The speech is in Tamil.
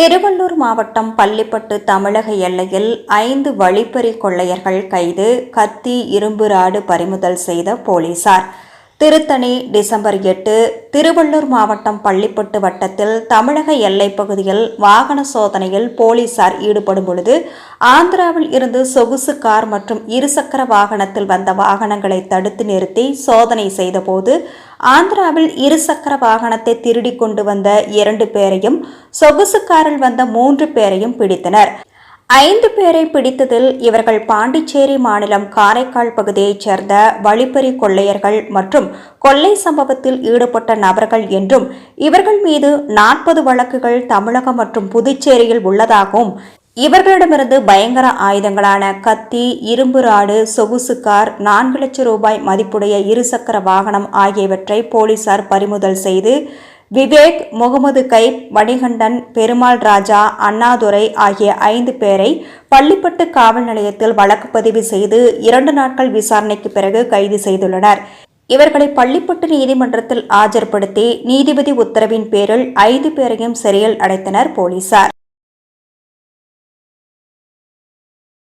திருவள்ளூர் மாவட்டம் பள்ளிப்பட்டு தமிழக எல்லையில் ஐந்து வழிப்பறி கொள்ளையர்கள் கைது கத்தி இரும்பு ராடு பறிமுதல் செய்த போலீசார். திருத்தணி டிசம்பர் எட்டு திருவள்ளூர் மாவட்டம் பள்ளிப்பட்டு வட்டத்தில் தமிழக எல்லைப் பகுதியில் வாகன சோதனையில் போலீசார் ஈடுபடும் பொழுது ஆந்திராவில் இருந்து சொகுசு கார் மற்றும் இருசக்கர வாகனத்தில் வந்த வாகனங்களை தடுத்து நிறுத்தி சோதனை செய்தபோது ஆந்திராவில் இருசக்கர வாகனத்தை திருடி கொண்டு வந்த இரண்டு பேரையும் சொகுசு காரில் வந்த மூன்று பேரையும் பிடித்தனர். ஐந்து பேரை பிடித்ததில் இவர்கள் பாண்டிச்சேரி மாநிலம் காரைக்கால் பகுதியைச் சேர்ந்த வழிப்பறி கொள்ளையர்கள் மற்றும் கொள்ளை சம்பவத்தில் ஈடுபட்ட நபர்கள் என்றும் இவர்கள் மீது நாற்பது வழக்குகள் தமிழகம் மற்றும் புதுச்சேரியில் உள்ளதாகவும் இவர்களிடமிருந்து பயங்கர ஆயுதங்களான கத்தி இரும்பு ராடு சொகுசு கார் நான்கு லட்சம் ரூபாய் மதிப்புடைய இருசக்கர வாகனம் ஆகியவற்றை போலீசார் பறிமுதல் செய்து விவேக் முகமது கைப் மணிகண்டன் பெருமாள் ராஜா அண்ணாதுரை ஆகிய ஐந்து பேரை பள்ளிப்பட்டு காவல் நிலையத்தில் வழக்கு பதிவு செய்து இரண்டு நாட்கள் விசாரணைக்கு பிறகு கைது செய்துள்ளனர். இவர்களை பள்ளிப்பட்டு நீதிமன்றத்தில் ஆஜர்படுத்தி நீதிபதி உத்தரவின் பேரில் ஐந்து பேரையும் சிறையில் அடைத்தனர் போலீசார்.